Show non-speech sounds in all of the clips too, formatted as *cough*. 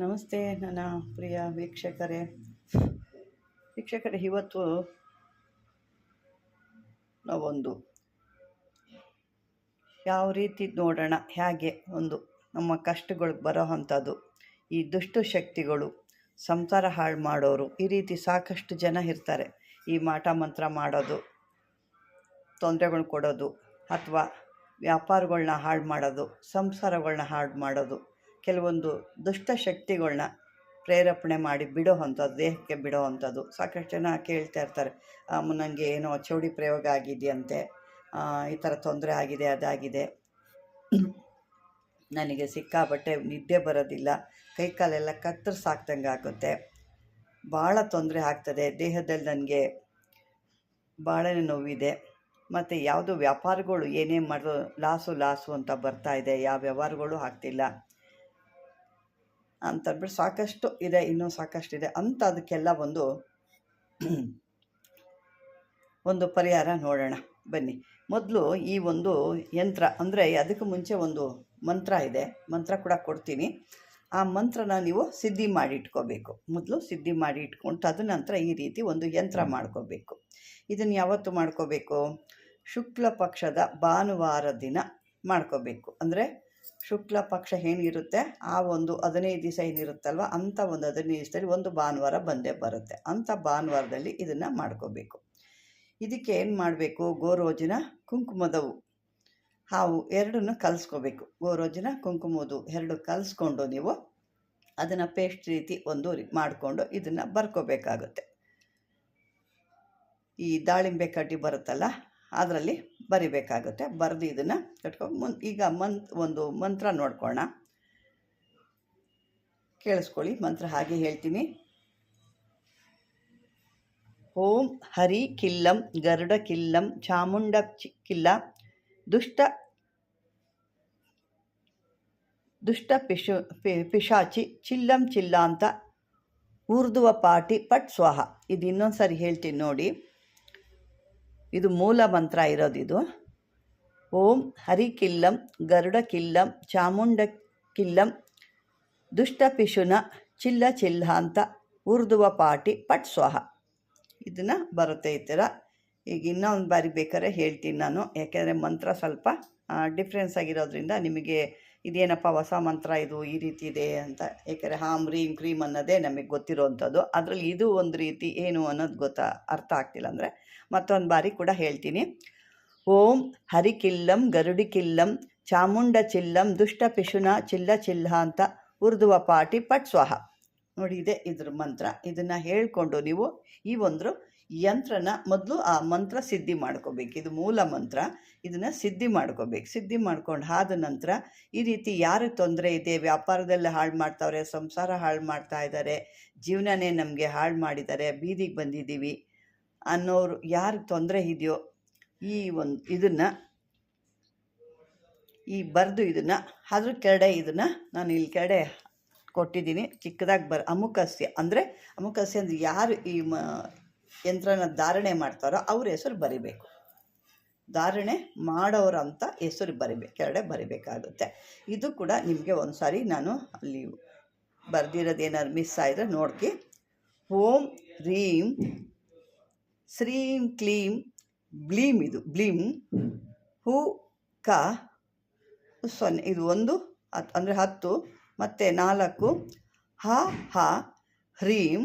ನಮಸ್ತೆ ನನ್ನ ಪ್ರಿಯ ವೀಕ್ಷಕರೇ. ವೀಕ್ಷಕರೇ, ಇವತ್ತು ನಾವೊಂದು ಯಾವ ರೀತಿ ನೋಡೋಣ, ಹೇಗೆ ಒಂದು ನಮ್ಮ ಕಷ್ಟಗಳು ಬರೋ ಅಂಥದ್ದು ಈ ದುಷ್ಟ ಶಕ್ತಿಗಳು ಸಂಸಾರ ಹಾಳು ಮಾಡೋರು, ಈ ರೀತಿ ಸಾಕಷ್ಟು ಜನ ಇರ್ತಾರೆ. ಈ ಮಾಟ ಮಂತ್ರ ಮಾಡೋದು ತೊಂದರೆಗಳು ಕೊಡೋದು, ಅಥವಾ ವ್ಯಾಪಾರಗಳನ್ನ ಹಾಳು ಮಾಡೋದು ಸಂಸಾರಗಳನ್ನ ಹಾಳು ಮಾಡೋದು ಕೆಲವೊಂದು ದುಷ್ಟ ಶಕ್ತಿಗಳನ್ನ ಪ್ರೇರೇಪಣೆ ಮಾಡಿ ಬಿಡೋ ಅಂಥದ್ದು, ದೇಹಕ್ಕೆ ಬಿಡೋ ಅಂಥದ್ದು. ಸಾಕಷ್ಟು ಜನ ಕೇಳ್ತಾ ಇರ್ತಾರೆ ನನಗೆ ಏನೋ ಚೌಡಿ ಪ್ರಯೋಗ ಆಗಿದೆಯಂತೆ. ಈ ಥರ ತೊಂದರೆ ಆಗಿದೆ, ಅದಾಗಿದೆ. ನನಗೆ ಸಿಕ್ಕಾಬಟ್ಟೆ ನಿದ್ದೆ ಬರೋದಿಲ್ಲ. ಕೈಕಾಲೆಲ್ಲ ಕತ್ತರಿಸಾಕ್ದಂಗೆ ಆಗುತ್ತೆ. ಭಾಳ ತೊಂದರೆ ಆಗ್ತದೆ. ದೇಹದಲ್ಲಿ ನನಗೆ ಭಾಳನೇ ನೋವಿದೆ. ಮತ್ತು ಯಾವುದು ವ್ಯಾಪಾರಗಳು ಏನೇ ಮಾಡಿದ್ರು ಲಾಸು ಲಾಸು ಅಂತ ಬರ್ತಾ ಇದೆ. ಯಾವ ವ್ಯವಹಾರಗಳು ಆಗ್ತಿಲ್ಲ. ಅಂತಂದ್ಬಿಟ್ಟು ಸಾಕಷ್ಟು ಇದೆ, ಇನ್ನೂ ಸಾಕಷ್ಟು ಇದೆ ಅಂತ ಅದಕ್ಕೆಲ್ಲ ಒಂದು *clears throat* ಒಂದು ಪರಿಹಾರ ನೋಡೋಣ. ಬನ್ನಿ. ಮೊದಲು ಈ ಒಂದು ಯಂತ್ರ ಅಂದರೆ ಅದಕ್ಕೆ ಮುಂಚೆ ಒಂದು ಮಂತ್ರ ಇದೆ. ಮಂತ್ರ ಕೂಡ ಕೊಡ್ತೀನಿ. ಆ ಮಂತ್ರನ ನೀವು ಸಿದ್ಧಿ ಮಾಡಿ ಇಟ್ಕೋಬೇಕು. ಮೊದಲು ಸಿದ್ಧಿ ಮಾಡಿ ಇಟ್ಕೊಂಡು ತದನಂತರ ಈ ರೀತಿ ಒಂದು ಯಂತ್ರ ಮಾಡ್ಕೋಬೇಕು. ಇದನ್ನು ಯಾವತ್ತು ಮಾಡ್ಕೋಬೇಕು? ಶುಕ್ಲ ಪಕ್ಷದ ಭಾನುವಾರ ದಿನ ಮಾಡ್ಕೋಬೇಕು. ಅಂದರೆ ಶುಕ್ಲ ಪಕ್ಷ ಏನಿರುತ್ತೆ? ಆ ಒಂದು ಹದಿನೈದು ದಿವಸ ಏನಿರುತ್ತಲ್ವ? ಅಂಥ ಒಂದು ಹದಿನೈದು ದಿವಸದಲ್ಲಿ ಒಂದು ಭಾನುವಾರ ಬಂದೇ ಬರುತ್ತೆ. ಅಂಥ ಭಾನುವಾರದಲ್ಲಿ ಇದನ್ನು ಮಾಡ್ಕೋಬೇಕು. ಇದಕ್ಕೆ ಏನು ಮಾಡಬೇಕು? ಗೋರೋಜಿನ ಕುಂಕುಮದವು. ಹಾವು ಎರಡನ್ನು ಕಲಿಸ್ಕೋಬೇಕು. ಗೋರೋಜಿನ ಕುಂಕುಮದು ಎರಡು ಕಲಿಸ್ಕೊಂಡು ನೀವು ಅದನ್ನು ಪೇಸ್ಟ್ ರೀತಿ ಒಂದು ಮಾಡಿಕೊಂಡು ಇದನ್ನು ಬರ್ಕೋಬೇಕಾಗುತ್ತೆ. ಈ ದಾಳಿಂಬೆ ಕಡ್ಡಿ ಬರುತ್ತಲ್ಲ? ಅದರಲ್ಲಿ ಬರಿಬೇಕಾಗುತ್ತೆ. ಬರೆದು ಇದನ್ನು ಕಟ್ಕೊಂಡು ಮುನ್, ಈಗ ಮಂತ್, ಒಂದು ಮಂತ್ರ ನೋಡ್ಕೊಳ್ಳೋಣ ಕೇಳಿಸ್ಕೊಳ್ಳಿ, ಮಂತ್ರ ಹಾಗೆ ಹೇಳ್ತೀನಿ. ಓಂ ಹರಿ ಕಿಲ್ಲಂ ಗರುಡ ಕಿಲ್ಲಂ ಚಾಮುಂಡ ಕಿಲ್ಲ ದುಷ್ಟ ದುಷ್ಟ ಪಿಶು ಪಿಶಾಚಿ ಚಿಲ್ಲಂ ಚಿಲ್ಲ ಅಂತ ಊರ್ದುವ ಪಾಟಿ ಪಟ್ ಸ್ವಾಹ. ಇದು ಇನ್ನೊಂದು ಸರಿ ಹೇಳ್ತೀನಿ ನೋಡಿ. ಇದು ಮೂಲ ಮಂತ್ರ ಇರೋದಿದು ಓಂ ಹರಿ ಕಿಲ್ಲಂ, ಗರುಡ ಕಿಲ್ಲಂ, ಚಾಮುಂಡ ಕಿಲ್ಲಂ, ದುಷ್ಟ ಪಿಶುನ, ಚಿಲ್ಲ ಚಿಲ್ಲ ಅಂತ ಉರ್ದುವ ಪಾಟಿ, ಪಟ್ ಸ್ವಹ. ಇದನ್ನು ಬರುತ್ತೆ ಈ ಥರ. ಈಗ ಇನ್ನೊಂದು ಬಾರಿ ಬೇಕಾದ್ರೆ ಹೇಳ್ತೀನಿ ನಾನು. ಯಾಕೆಂದರೆ ಮಂತ್ರ ಸ್ವಲ್ಪ ಡಿಫ್ರೆನ್ಸ್ ಆಗಿರೋದ್ರಿಂದ ನಿಮಗೆ ಇದೇನಪ್ಪ ಹೊಸ ಮಂತ್ರ ಇದು ಈ ರೀತಿ ಇದೆ ಅಂತ. ಏಕೆಂದರೆ ಹಾಂ ರೀಮ್ ಕ್ರೀಮ್ ಅನ್ನೋದೇ ನಮಗೆ ಗೊತ್ತಿರೋವಂಥದ್ದು ಅದರಲ್ಲಿ ಇದು ಒಂದು ರೀತಿ ಏನು ಅನ್ನೋದು ಗೊತ್ತಾ, ಅರ್ಥ ಆಗ್ತಿಲ್ಲ ಅಂದರೆ ಮತ್ತೊಂದು ಬಾರಿ ಕೂಡ ಹೇಳ್ತೀನಿ. ಓಂ ಹರಿ ಕಿಲ್ಲಂ ಗರುಡಿ ಕಿಲ್ಲಂ ಚಾಮುಂಡ ಚಿಲ್ಲಂ ದುಷ್ಟ ಪಿಶುನ ಚಿಲ್ಲ ಚಿಲ್ಲ ಅಂತ ಉರ್ದುವ ಪಾಟಿ ಪಟ್ ಸ್ವಾಹ. ನೋಡಿ ಇದೆ ಇದ್ರ ಮಂತ್ರ. ಇದನ್ನು ಹೇಳಿಕೊಂಡು ನೀವು ಈ ಒಂದು ಯಂತ್ರನ ಮೊದಲು ಆ ಮಂತ್ರ ಸಿದ್ಧಿ ಮಾಡ್ಕೋಬೇಕು. ಇದು ಮೂಲ ಮಂತ್ರ. ಇದನ್ನು ಸಿದ್ಧಿ ಮಾಡ್ಕೋಬೇಕು. ಸಿದ್ಧಿ ಮಾಡ್ಕೊಂಡು ಆದ ನಂತರ ಈ ರೀತಿ ಯಾರು ತೊಂದರೆ ಇದೆ, ವ್ಯಾಪಾರದಲ್ಲಿ ಹಾಳು ಮಾಡ್ತಾವ್ರೆ, ಸಂಸಾರ ಹಾಳು ಮಾಡ್ತಾ ಇದ್ದಾರೆ ಜೀವನನೇ ನಮಗೆ ಹಾಳು ಮಾಡಿದ್ದಾರೆ ಬೀದಿಗೆ ಬಂದಿದ್ದೀವಿ ಅನ್ನೋರು ಯಾರು ತೊಂದರೆ ಇದೆಯೋ ಈ ಒಂದು ಇದನ್ನು ಈ ಬರೆದು ಇದನ್ನು ಅದ್ರ ಕೆರಡೆ ಇದನ್ನು ನಾನು ಇಲ್ಲಿ ಕೆರಡೆ ಕೊಟ್ಟಿದ್ದೀನಿ. ಚಿಕ್ಕದಾಗಿ ಬರ್ ಅಮುಕಸ್ಯ. ಅಂದರೆ ಅಮುಕಸ್ಯ ಅಂದರೆ ಯಾರು ಈ ಮ ಯಂತ್ರನ ಧಾರಣೆ ಮಾಡ್ತಾರೋ ಅವ್ರ ಹೆಸರು ಬರಿಬೇಕು. ಧಾರಣೆ ಮಾಡೋರಂತ ಹೆಸರು ಬರಿಬೇಕು, ಎರಡೇ ಬರಿಬೇಕಾಗುತ್ತೆ. ಇದು ಕೂಡ ನಿಮಗೆ ಒಂದು ಸಾರಿ ನಾನು ಅಲ್ಲಿ ಬರೆದಿರೋದು ಏನಾದ್ರು ಮಿಸ್ ಆಯಿದ್ರೆ ನೋಡ್ಕಿ. ಓಂ ರೀಂ ಶ್ರೀಂ ಕ್ಲೀಂ ಬ್ಲೀಮ್ ಇದು ಬ್ಲೀಮ್ ಹೂ ಕ ಸೊನ್ನೆ, ಇದು ಒಂದು ಹತ್ತು ಅಂದರೆ ಹತ್ತು, ಮತ್ತು ನಾಲ್ಕು, ಹ ಹ, ಹ್ರೀಂ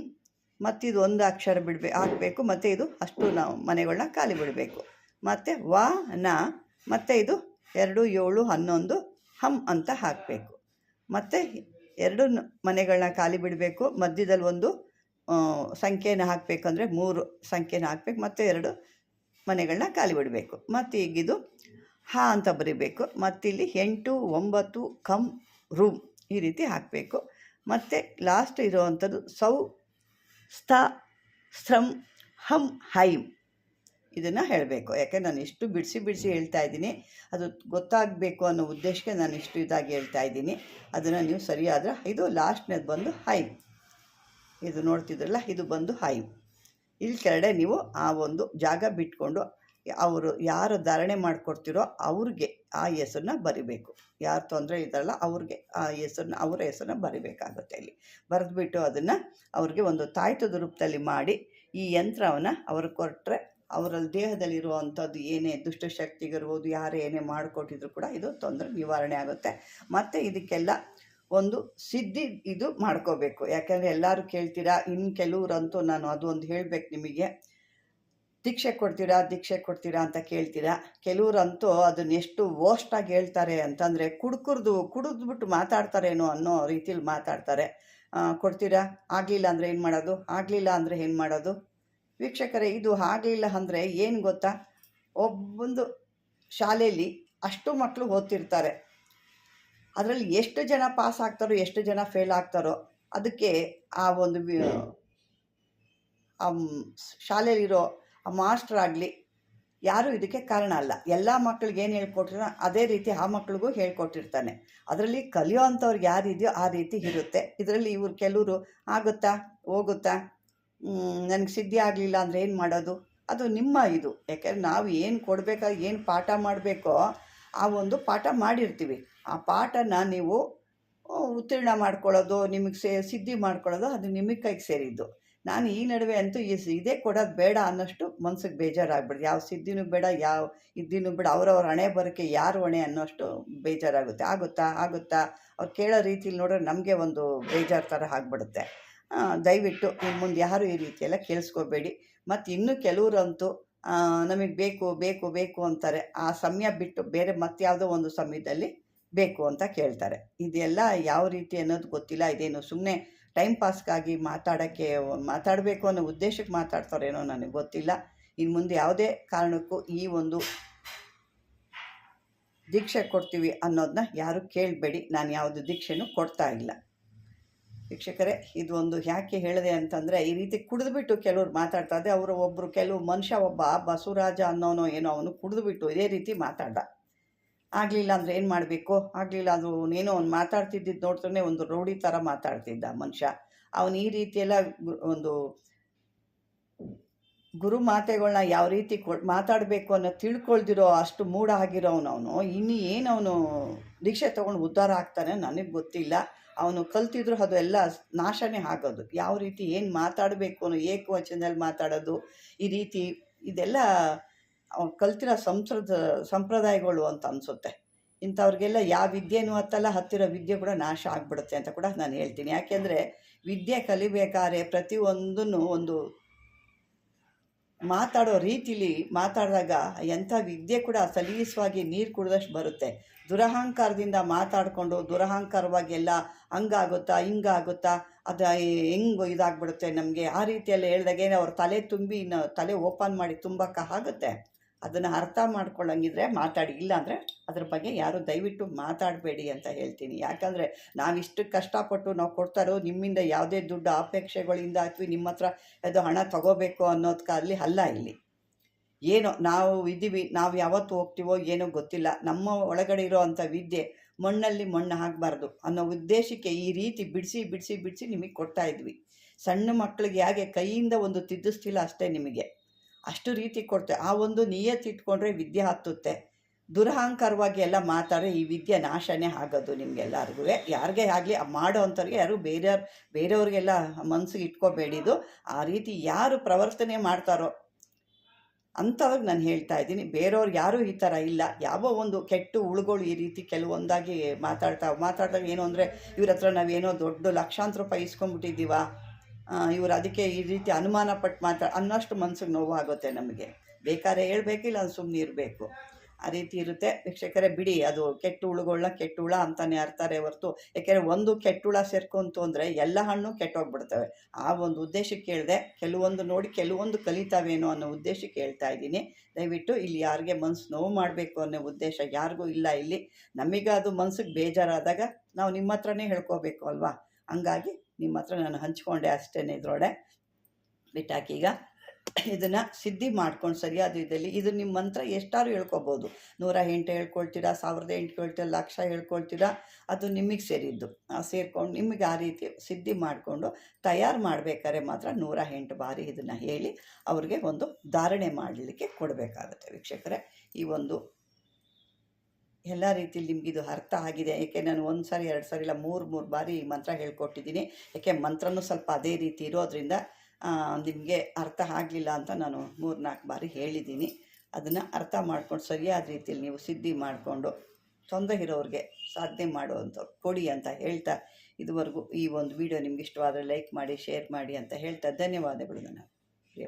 ಮತ್ತು ಇದು ಒಂದು ಅಕ್ಷರ ಬಿಡಬೇಕು ಹಾಕಬೇಕು. ಮತ್ತು ಇದು ಅಷ್ಟು ನಾವು ಮನೆಗಳನ್ನ ಖಾಲಿ ಬಿಡಬೇಕು. ಮತ್ತು ವ, ನ, ಮತ್ತು ಇದು ಎರಡು, ಏಳು, ಹನ್ನೊಂದು, ಹಮ್ ಅಂತ ಹಾಕಬೇಕು. ಮತ್ತು ಎರಡು ಮನೆಗಳನ್ನ ಖಾಲಿ ಬಿಡಬೇಕು. ಮಧ್ಯದಲ್ಲಿ ಒಂದು ಸಂಖ್ಯೆನ ಹಾಕಬೇಕು ಅಂದರೆ ಮೂರು ಸಂಖ್ಯೆನ ಹಾಕಬೇಕು. ಮತ್ತು ಎರಡು ಮನೆಗಳನ್ನ ಖಾಲಿ ಬಿಡಬೇಕು. ಮತ್ತು ಈಗಿದು ಹಾ ಅಂತ ಬರಿಬೇಕು. ಮತ್ತಿಲ್ಲಿ ಎಂಟು, ಒಂಬತ್ತು, ಕಮ್, ರೂಮ್ ಈ ರೀತಿ ಹಾಕಬೇಕು. ಮತ್ತು ಲಾಸ್ಟ್ ಇರೋವಂಥದ್ದು ಸೌ ಸ್ಥ ಸ್ರಂ ಹಂ, ಹೈಂ. ಇದನ್ನು ಹೇಳಬೇಕು. ಯಾಕೆ ನಾನು ಇಷ್ಟು ಬಿಡಿಸಿ ಬಿಡಿಸಿ ಹೇಳ್ತಾ ಇದ್ದೀನಿ. ಅದು ಗೊತ್ತಾಗಬೇಕು ಅನ್ನೋ ಉದ್ದೇಶಕ್ಕೆ ನಾನು ಇಷ್ಟು ಇದಾಗಿ ಹೇಳ್ತಾ ಇದ್ದೀನಿ. ಅದನ್ನು ನೀವು ಸರಿಯಾದ್ರೆ ಇದು ಲಾಸ್ಟ್ನೇದು ಬಂದು ಹೈ. ಇದು ನೋಡ್ತಿದ್ರಲ್ಲ, ಇದು ಬಂದು ಹೈ. ಇಲ್ಲಿ ಕೆಳಗಡೆ ನೀವು ಆ ಒಂದು ಜಾಗ ಬಿಟ್ಕೊಂಡು ಅವರು ಯಾರು ಧಾರಣೆ ಮಾಡಿಕೊಡ್ತಿರೋ ಅವ್ರಿಗೆ ಆ ಹೆಸರನ್ನ ಬರಿಬೇಕು. ಯಾರು ತೊಂದರೆ ಇದ್ದಾರಲ್ಲ ಅವ್ರಿಗೆ ಆ ಹೆಸರನ್ನ, ಅವರ ಹೆಸರನ್ನ ಬರಿಬೇಕಾಗುತ್ತೆ ಇಲ್ಲಿ. ಬರೆದ್ಬಿಟ್ಟು ಅದನ್ನು ಅವ್ರಿಗೆ ಒಂದು ತಾಯ್ತದ ರೂಪದಲ್ಲಿ ಮಾಡಿ ಈ ಯಂತ್ರವನ್ನು ಅವ್ರಿಗೆ ಕೊಟ್ಟರೆ ಅವರಲ್ಲಿ ದೇಹದಲ್ಲಿರುವಂಥದ್ದು ಏನೇ ದುಷ್ಟಶಕ್ತಿಗಿರ್ಬೋದು ಯಾರು ಏನೇ ಮಾಡಿಕೊಟ್ಟಿದ್ರು ಕೂಡ ಇದು ತೊಂದರೆ ನಿವಾರಣೆ ಆಗುತ್ತೆ. ಮತ್ತು ಇದಕ್ಕೆಲ್ಲ ಒಂದು ಸಿದ್ಧಿ ಇದು ಮಾಡ್ಕೋಬೇಕು. ಯಾಕಂದರೆ ಎಲ್ಲರೂ ಕೇಳ್ತೀರಾ ಇನ್ನು ಕೆಲವ್ರಂತೂ ನಾನು ಅದು ಒಂದು ಹೇಳಬೇಕು ನಿಮಗೆ. ದೀಕ್ಷೆ ಕೊಡ್ತೀರಾ ದೀಕ್ಷೆ ಕೊಡ್ತೀರಾ ಅಂತ ಕೇಳ್ತೀರಾ? ಕೆಲವರಂತೂ ಅದನ್ನ ಎಷ್ಟು ವೋಸ್ಟಾಗಿ ಹೇಳ್ತಾರೆ ಅಂತಂದರೆ ಕುಡ್ಕುರ್ದು, ಕುಡಿದ್ಬಿಟ್ಟು ಮಾತಾಡ್ತಾರೇನೋ ಅನ್ನೋ ರೀತಿಲಿ ಮಾತಾಡ್ತಾರೆ. ಕೊಡ್ತೀರಾ? ಆಗಲಿಲ್ಲ ಅಂದರೆ ಏನು ಮಾಡೋದು? ಆಗಲಿಲ್ಲ ಅಂದರೆ ಏನು ಮಾಡೋದು? ವೀಕ್ಷಕರೇ, ಇದು ಆಗಲಿಲ್ಲ ಅಂದರೆ ಏನು ಗೊತ್ತಾ? ಒಬ್ಬೊಂದು ಶಾಲೆಯಲ್ಲಿ ಅಷ್ಟು ಮಕ್ಕಳು ಓದ್ತಿರ್ತಾರೆ. ಅದರಲ್ಲಿ ಎಷ್ಟು ಜನ ಪಾಸ್ ಆಗ್ತಾರೋ, ಎಷ್ಟು ಜನ ಫೇಲ್ ಆಗ್ತಾರೋ, ಅದಕ್ಕೆ ಆ ಒಂದು ಶಾಲೆಯಲ್ಲಿರೋ ಮಾಸ್ಟರ್ ಆಗಲಿ, ಯಾರೂ ಇದಕ್ಕೆ ಕಾರಣ ಅಲ್ಲ. ಎಲ್ಲ ಮಕ್ಕಳಿಗೆ ಏನು ಹೇಳ್ಕೊಟ್ಟಿರೋ ಅದೇ ರೀತಿ ಆ ಮಕ್ಳಿಗೂ ಹೇಳ್ಕೊಟ್ಟಿರ್ತಾನೆ. ಅದರಲ್ಲಿ ಕಲಿಯೋ ಅಂಥವ್ರಿಗೆ ಯಾರಿದೆಯೋ ಆ ರೀತಿ ಇರುತ್ತೆ. ಇದರಲ್ಲಿ ಇವ್ರು ಕೆಲವರು ಆಗುತ್ತಾ, ಹೋಗುತ್ತಾ ನನಗೆ ಸಿದ್ಧಿ ಆಗಲಿಲ್ಲ ಅಂದರೆ ಏನು ಮಾಡೋದು? ಅದು ನಿಮ್ಮ ಇದು. ಯಾಕೆಂದ್ರೆ ನಾವು ಏನು ಕೊಡಬೇಕಾ, ಏನು ಪಾಠ ಮಾಡಬೇಕೋ ಆ ಒಂದು ಪಾಠ ಮಾಡಿರ್ತೀವಿ. ಆ ಪಾಠನ ನೀವು, ಉತ್ತೀರ್ಣ ಮಾಡ್ಕೊಳ್ಳೋದು, ನಿಮಗೆ ಸೇ, ಸಿದ್ಧಿ ಮಾಡ್ಕೊಳ್ಳೋದು ಅದು ನಿಮಗೆ ಕೈಗೆ ಸೇರಿದ್ದು. ನಾನು ಈ ನಡುವೆ ಅಂತೂ ಈ ಇದೇ ಕೊಡೋದು ಬೇಡ ಅನ್ನೋಷ್ಟು ಮನ್ಸಿಗೆ ಬೇಜಾರಾಗ್ಬಿಡ್ತು. ಯಾವ ಸಿದ್ದಿನೂ ಬೇಡ, ಯಾವ ಇದ್ದಿನೂ ಬೇಡ, ಅವ್ರವ್ರ ಹಣೆ ಬರೋಕ್ಕೆ ಯಾರು ಹೊಣೆ ಅನ್ನೋಷ್ಟು ಬೇಜಾರಾಗುತ್ತೆ. ಆಗುತ್ತಾ? ಆಗುತ್ತಾ? ಅವ್ರು ಕೇಳೋ ರೀತಿಲಿ ನೋಡ್ರೆ ನಮಗೆ ಒಂದು ಬೇಜಾರು ಥರ ಆಗಿಬಿಡುತ್ತೆ. ದಯವಿಟ್ಟು ನಿಮ್ಮ ಮುಂದೆ ಯಾರು ಈ ರೀತಿಯೆಲ್ಲ ಕೇಳಿಸ್ಕೋಬೇಡಿ. ಮತ್ತು ಇನ್ನೂ ಕೆಲವರಂತೂ ನಮಗೆ ಬೇಕು ಬೇಕು ಬೇಕು ಅಂತಾರೆ. ಆ ಸಮಯ ಬಿಟ್ಟು ಬೇರೆ ಮತ್ತಾವುದೋ ಒಂದು ಸಮಯದಲ್ಲಿ ಬೇಕು ಅಂತ ಕೇಳ್ತಾರೆ. ಇದೆಲ್ಲ ಯಾವ ರೀತಿ ಅನ್ನೋದು ಗೊತ್ತಿಲ್ಲ. ಇದೇನು ಸುಮ್ಮನೆ ಟೈಮ್ ಪಾಸ್ಗಾಗಿ ಮಾತಾಡೋಕ್ಕೆ, ಮಾತಾಡಬೇಕು ಅನ್ನೋ ಉದ್ದೇಶಕ್ಕೆ ಮಾತಾಡ್ತಾರೇನೋ ನನಗೆ ಗೊತ್ತಿಲ್ಲ. ಇನ್ನು ಮುಂದೆ ಯಾವುದೇ ಕಾರಣಕ್ಕೂ ಈ ಒಂದು ದೀಕ್ಷೆ ಕೊಡ್ತೀವಿ ಅನ್ನೋದನ್ನ ಯಾರು ಕೇಳಬೇಡಿ. ನಾನು ಯಾವುದು ದೀಕ್ಷೆನೂ ಕೊಡ್ತಾ ಇಲ್ಲ. ವೀಕ್ಷಕರೇ ಇದು ಒಂದು ಯಾಕೆ ಹೇಳಿದೆ ಅಂತಂದರೆ, ಈ ರೀತಿ ಕುಡಿದ್ಬಿಟ್ಟು ಕೆಲವ್ರು ಮಾತಾಡ್ತಾ ಇದ್ದೆ ಅವರು ಒಬ್ಬರು ಕೆಲವು ಮನುಷ್ಯ ಒಬ್ಬ ಬಸವರಾಜ ಅನ್ನೋನೋ ಏನೋ ಅವನು ಕುಡಿದ್ಬಿಟ್ಟು ಇದೇ ರೀತಿ ಮಾತಾಡ್ದ. ಆಗಲಿಲ್ಲ ಅಂದರೆ ಏನು ಮಾಡಬೇಕು? ಆಗಲಿಲ್ಲ ಅದು ಏನೋ ಅವ್ನು ಮಾತಾಡ್ತಿದ್ದಿದ್ದು ನೋಡ್ತಾನೆ ಒಂದು ರೌಡಿ ಥರ ಮಾತಾಡ್ತಿದ್ದ ಮನುಷ್ಯ. ಅವನು ಈ ರೀತಿಯೆಲ್ಲ ಒಂದು ಗುರು ಮಾತೆಗಳನ್ನ ಯಾವ ರೀತಿ ಕೊ ಮಾತಾಡಬೇಕು ಅನ್ನೋ ತಿಳ್ಕೊಳ್ದಿರೋ ಅಷ್ಟು ಮೂಢ ಆಗಿರೋನು ಅವನು. ಇನ್ನು ಏನು ಅವನು ದೀಕ್ಷೆ ತೊಗೊಂಡು ಉದ್ಧಾರ ಆಗ್ತಾನೆ ನನಗೆ ಗೊತ್ತಿಲ್ಲ. ಅವನು ಕಲ್ತಿದ್ರು ಅದು ಎಲ್ಲ ನಾಶನೇ ಆಗೋದು. ಯಾವ ರೀತಿ ಏನು ಮಾತಾಡಬೇಕು ಅನ್ನೋ ಏಕವಚನದಲ್ಲಿ ಮಾತಾಡೋದು, ಈ ರೀತಿ ಇದೆಲ್ಲ ಅವ್ನು ಕಲ್ತಿರೋ ಸಂಸ್ಕೃತ, ಸಂಪ್ರದಾಯಗಳು ಅಂತ ಅನಿಸುತ್ತೆ. ಇಂಥವ್ರಿಗೆಲ್ಲ ಯಾವ ವಿದ್ಯೆನೂ ಹತ್ತಲ್ಲ, ಹತ್ತಿರೋ ವಿದ್ಯೆ ಕೂಡ ನಾಶ ಆಗಿಬಿಡುತ್ತೆ ಅಂತ ಕೂಡ ನಾನು ಹೇಳ್ತೀನಿ. ಯಾಕೆಂದರೆ ವಿದ್ಯೆ ಕಲಿಬೇಕಾದ್ರೆ ಪ್ರತಿಯೊಂದನ್ನು ಒಂದು ಮಾತಾಡೋ ರೀತಿಲಿ ಮಾತಾಡಿದಾಗ ಎಂಥ ವಿದ್ಯೆ ಕೂಡ ಸಲೀಸವಾಗಿ ನೀರು ಕುಡಿದಷ್ಟು ಬರುತ್ತೆ. ದುರಹಂಕಾರದಿಂದ ಮಾತಾಡಿಕೊಂಡು ದುರಹಂಕಾರವಾಗಿ ಎಲ್ಲ ಹಂಗಾಗುತ್ತಾ, ಹಿಂಗಾಗುತ್ತಾ, ಅದು ಹೆಂಗೆ ಇದಾಗ್ಬಿಡುತ್ತೆ ನಮಗೆ? ಆ ರೀತಿಯಲ್ಲಿ ಹೇಳ್ದಾಗೇನೆ ಅವ್ರ ತಲೆ ತುಂಬಿ ತಲೆ ಓಪನ್ ಮಾಡಿ ತುಂಬಕ್ಕೆ ಆಗುತ್ತೆ. ಅದನ್ನು ಅರ್ಥ ಮಾಡ್ಕೊಳ್ಳಂಗಿದ್ರೆ ಮಾತಾಡಿ ಇಲ್ಲ ಅಂದರೆ ಅದ್ರ ಬಗ್ಗೆ ಯಾರು ದಯವಿಟ್ಟು ಮಾತಾಡಬೇಡಿ ಅಂತ ಹೇಳ್ತೀನಿ. ಯಾಕಂದರೆ ನಾವಿಷ್ಟು ಕಷ್ಟಪಟ್ಟು ನಾವು ಕೊಡ್ತಾರೋ ನಿಮ್ಮಿಂದ ಯಾವುದೇ ದುಡ್ಡು ಅಪೇಕ್ಷೆಗಳಿಂದ ಅಥವಾ ನಿಮ್ಮ ಹತ್ರ ಅದು ಹಣ ತಗೋಬೇಕು ಅನ್ನೋದಕ್ಕಾಗಲಿ ಅಲ್ಲ ಇಲ್ಲಿ. ಏನೋ ನಾವು ಇದ್ದೀವಿ, ನಾವು ಯಾವತ್ತು ಹೋಗ್ತೀವೋ ಏನೋ ಗೊತ್ತಿಲ್ಲ. ನಮ್ಮ ಒಳಗಡೆ ಇರೋ ಅಂಥ ವಿದ್ಯೆ ಮಣ್ಣಲ್ಲಿ ಮಣ್ಣು ಹಾಕಬಾರ್ದು ಅನ್ನೋ ಉದ್ದೇಶಕ್ಕೆ ಈ ರೀತಿ ಬಿಡಿಸಿ ಬಿಡಿಸಿ ಬಿಡಿಸಿ ನಿಮಗೆ ಕೊಡ್ತಾ ಇದ್ವಿ. ಸಣ್ಣ ಮಕ್ಕಳಿಗೆ ಹೇಗೆ ಕೈಯಿಂದ ಒಂದು ತಿದ್ದಿಸ್ತಿಲ್ಲ ಅಷ್ಟೇ ನಿಮಗೆ. ಅಷ್ಟು ರೀತಿ ಕೊಡ್ತೇವೆ ಆ ಒಂದು ನಿಯತ್ತು ಇಟ್ಕೊಂಡ್ರೆ ವಿದ್ಯೆ ಹತ್ತುತ್ತೆ. ದುರಹಂಕಾರವಾಗಿ ಎಲ್ಲ ಮಾತಾಡ್ರೆ ಈ ವಿದ್ಯೆ ನಾಶನೇ ಆಗೋದು ನಿಮಗೆಲ್ಲರಿಗೂ. ಯಾರಿಗೆ ಆಗಲಿ ಮಾಡೋ ಅಂಥವ್ರಿಗೆ ಯಾರು ಬೇರೆ, ಬೇರೆಯವ್ರಿಗೆಲ್ಲ ಮನಸ್ಸಿಗೆ ಇಟ್ಕೋಬೇಡಿದು. ಆ ರೀತಿ ಯಾರು ಪ್ರವರ್ತನೆ ಮಾಡ್ತಾರೋ ಅಂಥವ್ರಿಗೆ ನಾನು ಹೇಳ್ತಾ ಇದ್ದೀನಿ. ಬೇರೆಯವ್ರು ಯಾರೂ ಈ ಥರ ಇಲ್ಲ. ಯಾವ ಒಂದು ಕೆಟ್ಟು ಉಳುಗಳು ಈ ರೀತಿ ಕೆಲವೊಂದಾಗಿ ಮಾತಾಡ್ತಾ, ಮಾತಾಡಿದಾಗ ಏನು ಅಂದರೆ, ಇವ್ರ ಹತ್ರ ನಾವೇನೋ ದೊಡ್ಡ ಲಕ್ಷಾಂತರ ರೂಪಾಯಿ ಇಸ್ಕೊಂಡ್ಬಿಟ್ಟಿದ್ದೀವ? ಇವ್ರು ಅದಕ್ಕೆ ಈ ರೀತಿ ಅನುಮಾನ ಪಟ್ಟು ಮಾತಾಡ ಅನ್ನೋಷ್ಟು ಮನ್ಸಿಗೆ ನೋವಾಗುತ್ತೆ ನಮಗೆ. ಬೇಕಾದ್ರೆ ಹೇಳ್ಬೇಕಿಲ್ಲ ಅದು ಸುಮ್ಮನೆ ಇರಬೇಕು. ಆ ರೀತಿ ಇರುತ್ತೆ. ವೀಕ್ಷಕರೇ, ಬಿಡಿ, ಅದು ಕೆಟ್ಟು ಹುಳುಗಳನ್ನ ಕೆಟ್ಟು ಹುಳ ಅಂತಾನೆ ಅರ್ತಾರೆ ಹೊರತು. ಯಾಕೆಂದರೆ ಒಂದು ಕೆಟ್ಟು ಹುಳ ಸೇರ್ಕೊಂತು ಅಂದರೆ ಎಲ್ಲ ಹಣ್ಣು ಕೆಟ್ಟೋಗ್ಬಿಡ್ತವೆ. ಆ ಒಂದು ಉದ್ದೇಶಕ್ಕೆ ಕೇಳಿದೆ, ಕೆಲವೊಂದು ನೋಡಿ ಕೆಲವೊಂದು ಕಲಿತಾವೇನೋ ಅನ್ನೋ ಉದ್ದೇಶಕ್ಕೆ ಹೇಳ್ತಾ ಇದ್ದೀನಿ. ದಯವಿಟ್ಟು ಇಲ್ಲಿ ಯಾರಿಗೆ ಮನ್ಸು ನೋವು ಮಾಡಬೇಕು ಅನ್ನೋ ಉದ್ದೇಶ ಯಾರಿಗೂ ಇಲ್ಲ ಇಲ್ಲಿ. ನಮಗೆ ಅದು ಮನ್ಸಿಗೆ ಬೇಜಾರಾದಾಗ ನಾವು ನಿಮ್ಮ ಹತ್ರನೇ ಹೇಳ್ಕೋಬೇಕು ಅಲ್ವಾ? ಹಂಗಾಗಿ ನಿಮ್ಮ ಹತ್ರ ನಾನು ಹಂಚ್ಕೊಂಡೆ ಅಷ್ಟೇ ಇದ್ರೊಡೆ ಈಗ ಇದನ್ನು ಸಿದ್ಧಿ ಮಾಡ್ಕೊಂಡು ಸರಿಯಾದ ಇದರಲ್ಲಿ ಇದು ನಿಮ್ಮ ಮಂತ್ರ ಎಷ್ಟಾದ್ರು ಹೇಳ್ಕೊಬೋದು. ನೂರ ಎಂಟು ಹೇಳ್ಕೊಳ್ತೀರಾ, ಸಾವಿರದ ಎಂಟು ಹೇಳ್ತೀರಾ ಲಕ್ಷ ಹೇಳ್ಕೊಳ್ತೀರಾ, ಅದು ನಿಮಗೆ ಸೇರಿದ್ದು. ಸೇರ್ಕೊಂಡು ನಿಮಗೆ ಆ ರೀತಿ ಸಿದ್ಧಿ ಮಾಡಿಕೊಂಡು ತಯಾರು ಮಾಡಬೇಕಾದ್ರೆ ಮಾತ್ರ ನೂರ ಎಂಟು ಬಾರಿ ಇದನ್ನು ಹೇಳಿ ಅವ್ರಿಗೆ ಒಂದು ಧಾರಣೆ ಮಾಡಲಿಕ್ಕೆ ಕೊಡಬೇಕಾಗುತ್ತೆ. ವೀಕ್ಷಕರೇ, ಈ ಒಂದು ಎಲ್ಲ ರೀತಿಯಲ್ಲಿ ನಿಮ್ಗೆ ಇದು ಅರ್ಥ ಆಗಿದೆ. ಏಕೆ ನಾನು ಒಂದು ಸಾರಿ, ಎರಡು ಸಾರಿ, ಇಲ್ಲ ಮೂರು ಮೂರು ಬಾರಿ ಈ ಮಂತ್ರ ಹೇಳ್ಕೊಟ್ಟಿದ್ದೀನಿ. ಏಕೆ ಮಂತ್ರನೂ ಸ್ವಲ್ಪ ಅದೇ ರೀತಿ ಇರೋದ್ರಿಂದ ನಿಮಗೆ ಅರ್ಥ ಆಗಲಿಲ್ಲ ಅಂತ ನಾನು ಮೂರು, ನಾಲ್ಕು ಬಾರಿ ಹೇಳಿದ್ದೀನಿ. ಅದನ್ನು ಅರ್ಥ ಮಾಡ್ಕೊಂಡು ಸರಿಯಾದ ರೀತಿಯಲ್ಲಿ ನೀವು ಸಿದ್ಧಿ ಮಾಡಿಕೊಂಡು ತೊಂದರೆ ಇರೋರಿಗೆ ಸಾಧನೆ ಮಾಡುವಂಥವ್ರು ಕೊಡಿ ಅಂತ ಹೇಳ್ತಾ ಇದುವರೆಗೂ ಈ ಒಂದು ವಿಡಿಯೋ ನಿಮ್ಗೆ ಇಷ್ಟವಾದರೆ ಲೈಕ್ ಮಾಡಿ, ಶೇರ್ ಮಾಡಿ ಅಂತ ಹೇಳ್ತಾ ಧನ್ಯವಾದಗಳು ನನ್ನ ಪ್ರಿಯ.